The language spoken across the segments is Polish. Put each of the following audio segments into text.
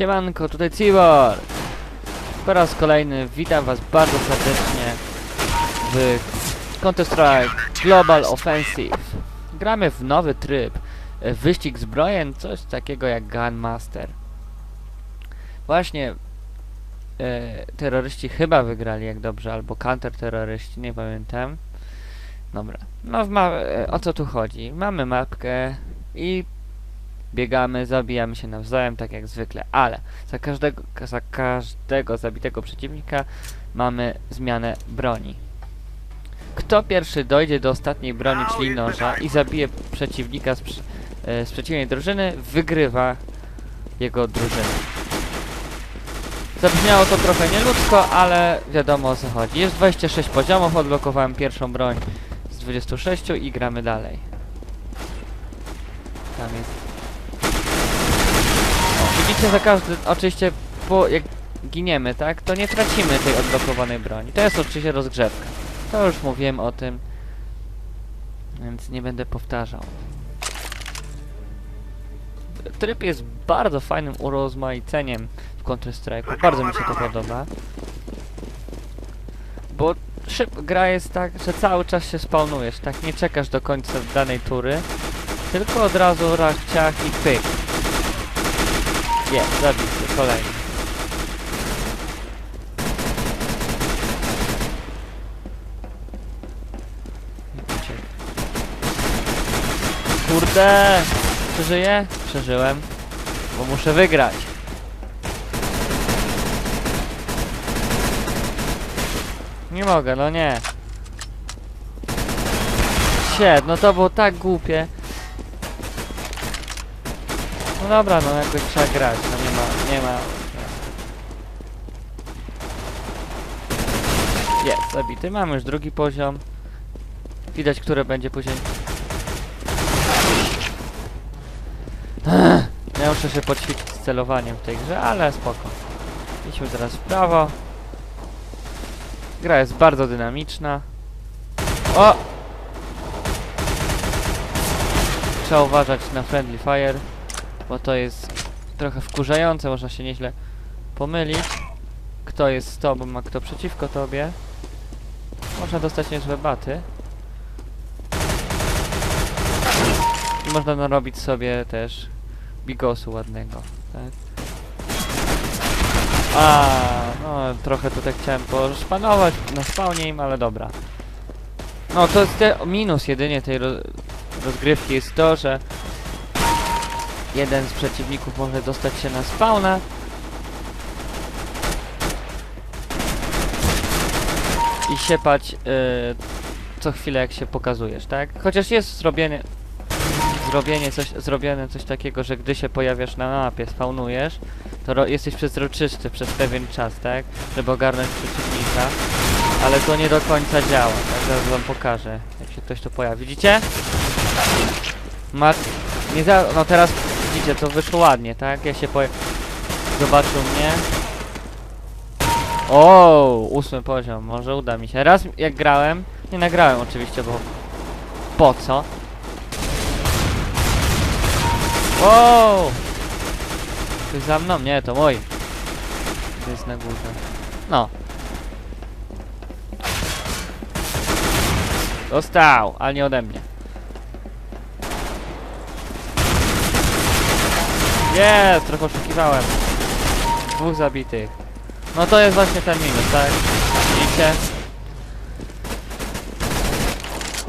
Siemanko, tutaj Cibor! Po raz kolejny witam was bardzo serdecznie w Counter-Strike Global Offensive. Gramy w nowy tryb, e, wyścig zbrojen, coś takiego jak Gunmaster. Właśnie e, terroryści chyba wygrali jak dobrze, albo counter-terroryści, nie pamiętam. Dobra, no w ma e, o co tu chodzi? Mamy mapkę i biegamy, zabijamy się nawzajem, tak jak zwykle, ale za każdego, za każdego zabitego przeciwnika mamy zmianę broni. Kto pierwszy dojdzie do ostatniej broni, czyli noża i zabije przeciwnika z, e, z przeciwnej drużyny, wygrywa jego drużynę. Zabrzmiało to trochę nieludzko, ale wiadomo o co chodzi. Jest 26 poziomów, odblokowałem pierwszą broń z 26 i gramy dalej. Tam jest widzicie, za każdy, oczywiście, po, jak giniemy, tak, to nie tracimy tej odblokowanej broni. To jest oczywiście rozgrzewka. To już mówiłem o tym, więc nie będę powtarzał. Tryb jest bardzo fajnym urozmaiceniem w Counter-Strike'u. Bardzo mi się to podoba. Bo szyb, gra jest tak, że cały czas się spawnujesz, tak? Nie czekasz do końca danej tury, tylko od razu raz ciach i pyk. Jest, zabity, kolejny. Kurde! Przeżyję? Przeżyłem. Bo muszę wygrać. Nie mogę, no nie. Shit, no to było tak głupie. No dobra, no jakoś trzeba grać, no nie ma, nie ma... Jest, zabity. Mamy już drugi poziom. Widać, które będzie później. Ja muszę się poćwiczyć z celowaniem w tej grze, ale spoko. Idźmy teraz w prawo. Gra jest bardzo dynamiczna. O! Trzeba uważać na friendly fire bo to jest trochę wkurzające, można się nieźle pomylić. Kto jest z tobą, a kto przeciwko tobie. Można dostać niezłe baty. I można narobić sobie też bigosu ładnego, tak? A, no trochę tutaj chciałem poszpanować na spawnie im, ale dobra. No to jest minus jedynie tej ro rozgrywki jest to, że jeden z przeciwników może dostać się na spawna. I siepać y, co chwilę jak się pokazujesz, tak? Chociaż jest zrobienie zrobienie coś, zrobione coś takiego, że gdy się pojawiasz na mapie, spawnujesz, to jesteś przezroczysty przez pewien czas, tak? Żeby ogarnąć przeciwnika. Ale to nie do końca działa, tak? Zaraz wam pokażę, jak się ktoś tu pojawi. Widzicie? Ma... Nie za... No teraz widzicie, to wyszło ładnie, tak? Ja się po... Zobaczył mnie. O, ósmy poziom, może uda mi się. Raz jak grałem, nie nagrałem oczywiście, bo po co? Wow! Ktoś za mną? Nie, to mój. To jest na górze. No. Dostał, ale nie ode mnie. Jest, trochę oszukiwałem. Dwóch zabitych. No to jest właśnie ten minus, tak? Widzicie?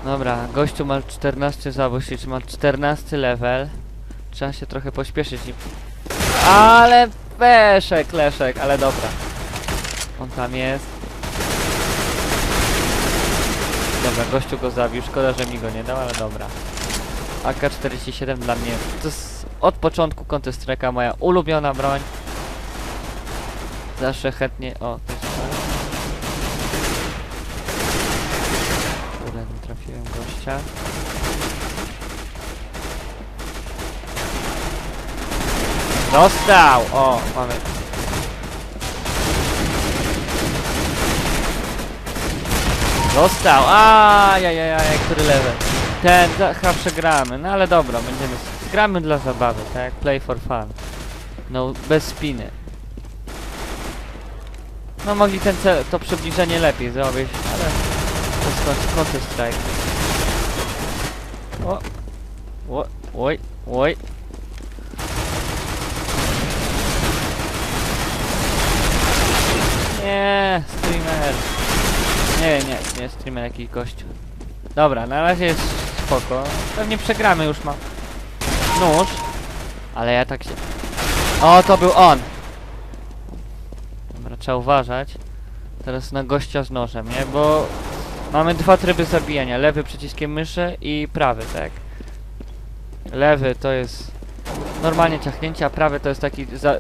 Dobra, gościu ma 14 zabójstw, czy ma 14 level. Trzeba się trochę pośpieszyć i... Ale peszek, leszek, ale dobra. On tam jest. Dobra, gościu go zabił, szkoda, że mi go nie dał, ale dobra. AK-47 dla mnie to jest od początku Counter Strike'a moja ulubiona broń. Zawsze chętnie... O, to jest. Kurde, nie trafiłem gościa. Dostał! O, mamy. Dostał! Ajajajaj, który level? Ten, chyba przegramy, no ale dobra, będziemy... Gramy dla zabawy, tak? Play for fun. No, bez spiny. No mogli ten cel, to przybliżenie lepiej zrobić, ale to jest Counter Strike. O! O! Oj! Oj! Nie, streamer. Nie, nie, nie streamer jakiś gościu. Dobra, na razie jest spoko. Pewnie przegramy już mam nóż. Ale ja tak się... O, to był on! Dobra, trzeba uważać. Teraz na gościa z nożem, nie? Bo mamy dwa tryby zabijania. Lewy przyciskiem myszy i prawy, tak? Lewy to jest normalnie ciachnięcie, a prawy to jest taki za,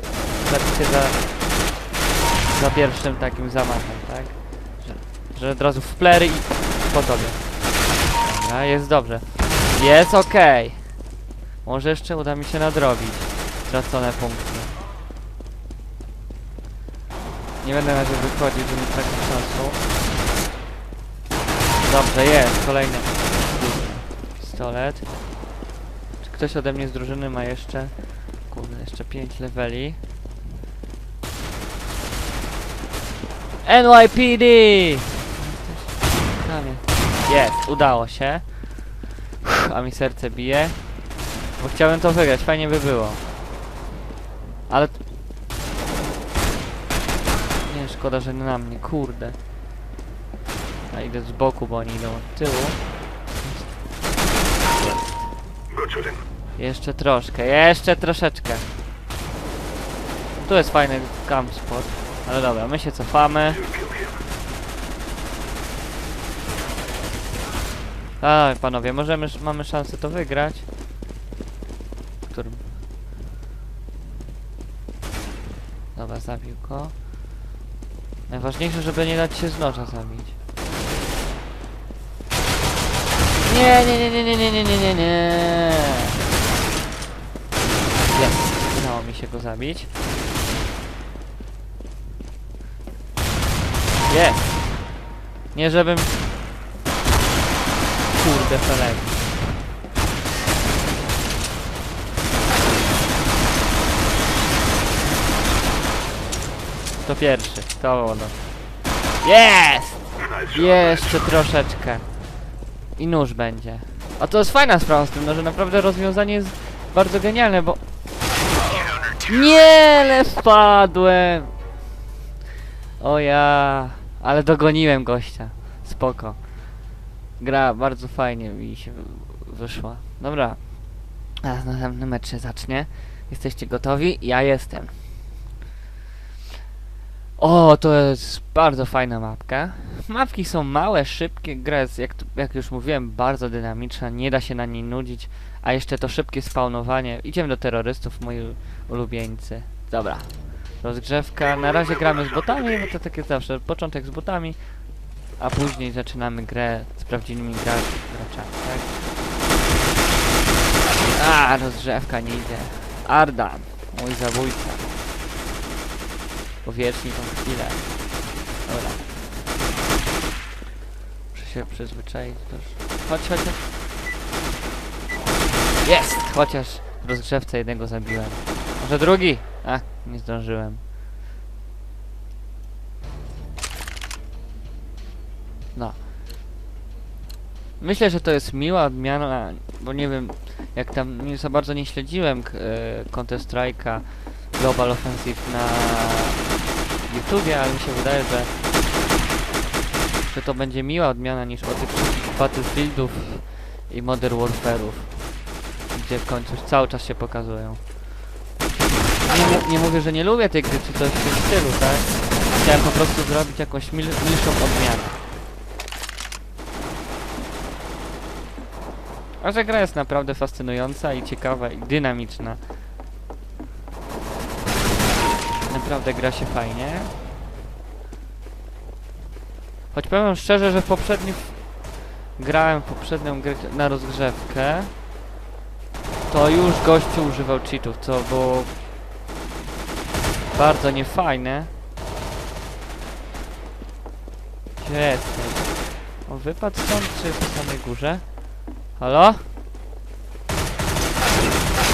zabicie za, za pierwszym takim zamachem, tak? Że, że od razu w plery i po tobie. Dobra, jest dobrze. Jest okej. Może jeszcze uda mi się nadrobić stracone punkty. Nie będę na razie wychodzić, żeby nie tracić czasu. Dobrze, jest. Kolejny pistolet. Czy ktoś ode mnie z drużyny ma jeszcze... Kurde, jeszcze 5 leveli. NYPD! Jest, udało się. Uff, A mi serce bije. Bo chciałem to wygrać, fajnie by było. Ale... Nie, szkoda, że nie na mnie, kurde. A idę z boku, bo oni idą od tyłu. Jeszcze troszkę, jeszcze troszeczkę. Tu jest fajny camp spot. Ale dobra, my się cofamy. Tak, panowie, możemy, mamy szansę to wygrać. Dobra, zabił go. Najważniejsze, żeby nie dać się z noża zabić. Nie, nie, nie, nie, nie, nie, nie, nie, nie, nie. Jest, udało mi się go zabić. Jest. Nie żebym Kurde, felek. To pierwszy, to ono. Jest! Jeszcze troszeczkę. I nóż będzie. A to jest fajna sprawa z tym, no, że naprawdę rozwiązanie jest bardzo genialne, bo... Nie, ale wpadłem! O ja, ale dogoniłem gościa. Spoko. Gra bardzo fajnie mi się wy- wyszła. Dobra. A następny mecz się zacznie. Jesteście gotowi? Ja jestem. O, to jest bardzo fajna mapka. Mapki są małe, szybkie, gra jest, jak, jak już mówiłem, bardzo dynamiczna, nie da się na niej nudzić, a jeszcze to szybkie spawnowanie. Idziemy do terrorystów, moi ulubieńcy. Dobra. Rozgrzewka. Na razie gramy z botami, bo to takie zawsze. Początek z botami, a później zaczynamy grę z prawdziwymi gra graczami, tak? A, rozgrzewka nie idzie. Arda, mój zabójca. Powiecznij tą chwilę. Dobra. Muszę się przyzwyczaić też. Chodź, chodź. Jest! Chociaż w rozgrzewce jednego zabiłem. Może drugi? A, nie zdążyłem. No. Myślę, że to jest miła odmiana, bo nie wiem, jak tam nie za bardzo nie śledziłem e, Counter Strike'a Global Offensive na YouTubie, ale mi się wydaje, że że to będzie miła odmiana niż od tych Battlefieldów i Modern Warfare'ów, gdzie w końcu cały czas się pokazują. Nie, nie mówię, że nie lubię tej gry czy coś w tym stylu, tak? Chciałem po prostu zrobić jakąś mil, milszą odmianę. A że gra jest naprawdę fascynująca i ciekawa i dynamiczna. Naprawdę gra się fajnie. Choć powiem szczerze, że w poprzednim... Grałem w poprzednią grę na rozgrzewkę. To już gościu używał cheatów, co było... Bardzo niefajne. Gdzie jesteś? On wypadł stąd, czy jest samej górze? Halo?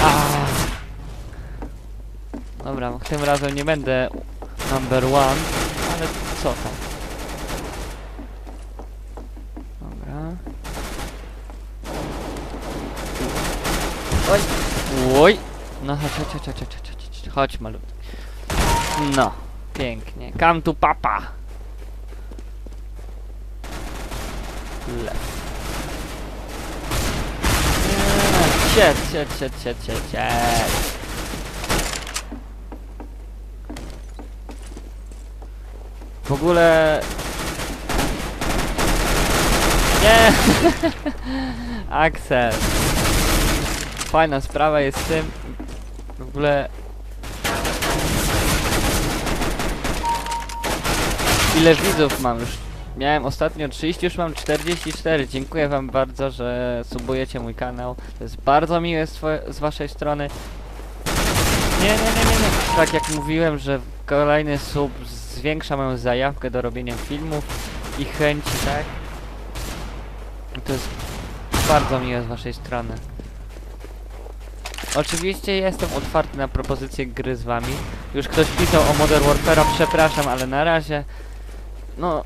A. Dobra, tym razem nie będę number one, ale co tam. Dobra. Oj! Oj! No chodź, chodź, chodź, chodź, chodź, chodź, chodź, malutki. No, pięknie. Come to papa! Left. Eee, Sied, sied, sied, sied, sied, W ogóle... Nie! Axel. Fajna sprawa jest z tym... W ogóle... Ile widzów mam już? Miałem ostatnio 30, już mam 44. Dziękuję wam bardzo, że subujecie mój kanał. To jest bardzo miłe z, z waszej strony. Nie, nie, nie, nie, nie. Tak jak mówiłem, że kolejny sub zwiększa moją zajawkę do robienia filmów i chęci, tak? To jest bardzo miłe z waszej strony. Oczywiście jestem otwarty na propozycje gry z wami. Już ktoś pisał o Modern Warfare, przepraszam, ale na razie no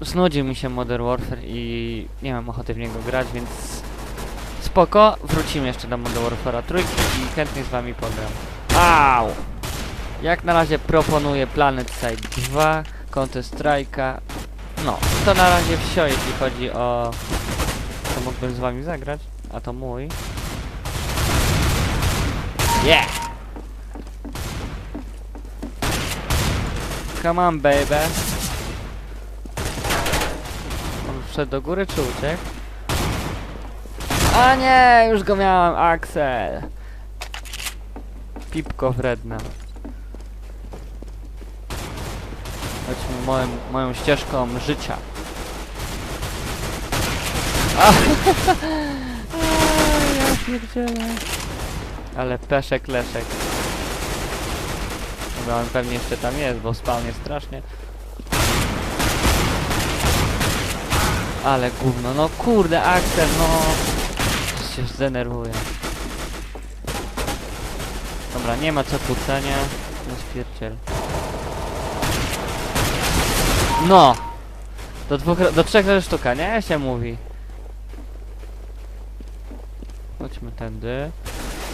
znudził mi się Modern Warfare i nie mam ochoty w niego grać, więc spoko, wrócimy jeszcze do Modern Warfare'a trójki i chętnie z wami pogram. Au! Jak na razie proponuję Planet Side 2, Counter Strike'a. No, to na razie wsio, jeśli chodzi o... To mógłbym z wami zagrać, a to mój. Yeah! Come on, baby. On wszedł do góry, czy uciekł? A nie, już go miałem, Axel. Pipko wredna. Chodźmy moją, moją ścieżką życia. A, ja. Ale peszek leszek. Dobra, on pewnie jeszcze tam jest, bo spalnie strasznie. Ale gówno, no kurde, Axel, no. Się zdenerwuję. Dobra, nie ma co kłócenia. No spierdziel. No! Do dwóch, do trzech razy sztuka, nie? Się mówi. Chodźmy tędy.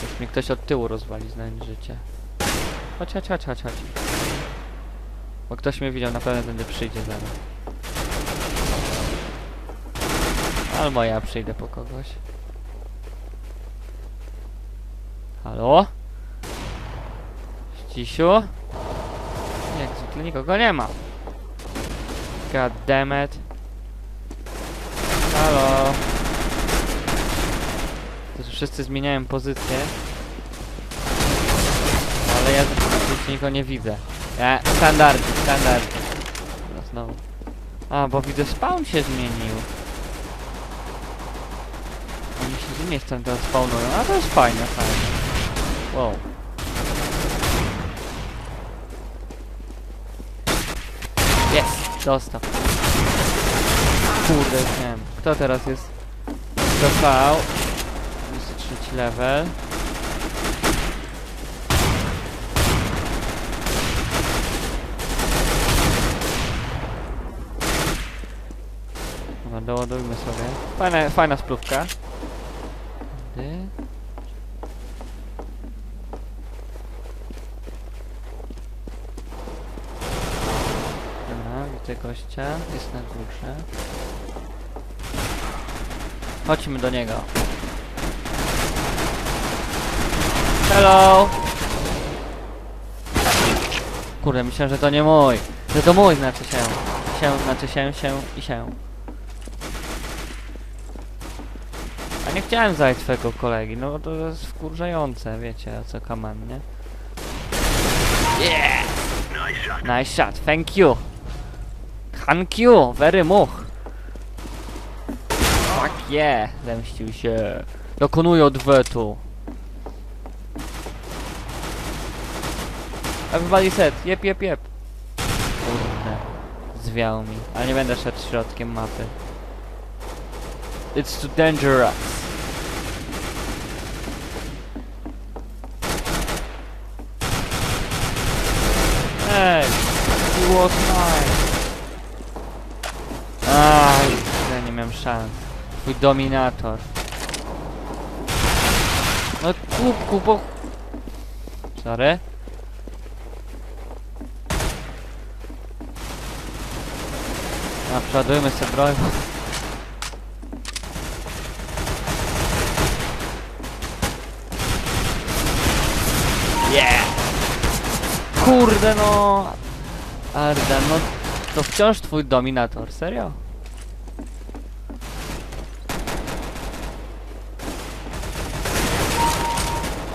Już mnie ktoś od tyłu rozwali, znając życie. Chodź, chodź, chodź, chodź, chodź. Bo ktoś mnie widział, na pewno tędy przyjdzie zaraz. Albo ja przyjdę po kogoś. Halo? Ścisiu? Jak zwykle nikogo nie ma. God damn it. Halo? To wszyscy zmieniają pozycję. Ale ja rzeczywiście nikogo nie widzę. Ja, standardzi, standardzi. No znowu. A, bo widzę spawn się zmienił. Oni się z strony teraz spawnują, a to jest fajne, fajne. Wow. Jest! Dostał. Kurde, wiem. Kto teraz jest? TV. 23 level. Dobra, doładujmy sobie. Fajna, fajna spluwka. Ty. Widzę gościa. Jest na górze. Chodźmy do niego. Hello! Kurde, myślałem, że to nie mój. Że to mój znaczy się. Się, znaczy się, się i się. A nie chciałem zajść twojego kolegi, no to jest wkurzające, wiecie, co kaman, nie? Yeah! Nice shot, thank you! Thank you, very much! Fuck yeah! Zemścił się. Dokonuje odwetu. Everybody set, jep, jep, jep. Kurde, zwiał mi, ale nie będę szedł środkiem mapy. It's too dangerous. Ej! He was mine! Aj, ja nie miałem szans. Twój dominator. No kubku, bo... Sorry. A, przodujmy sobie broń. Yeah! Kurde no! Arda, no to wciąż twój dominator, serio?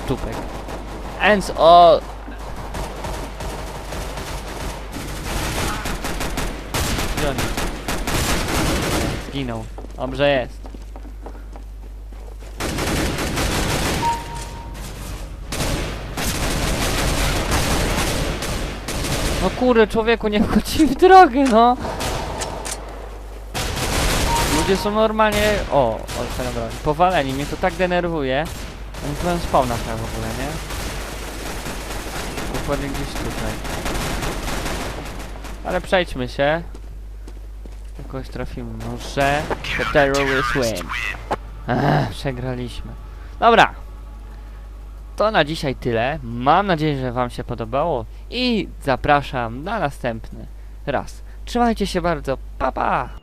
Tupek. Ends all! Zginął. Dobrze jest. No kurde, człowieku, nie wchodzi w drogę, no! Ludzie są normalnie... O, o, broń. Powaleni, mnie to tak denerwuje. Tu mają spawna chyba w ogóle, nie? Dokładnie gdzieś tutaj. Ale przejdźmy się. Jakoś trafimy. Może... The terrorist win. Ech, przegraliśmy. Dobra. To na dzisiaj tyle. Mam nadzieję, że wam się podobało i zapraszam na następny raz. Trzymajcie się bardzo. Pa pa!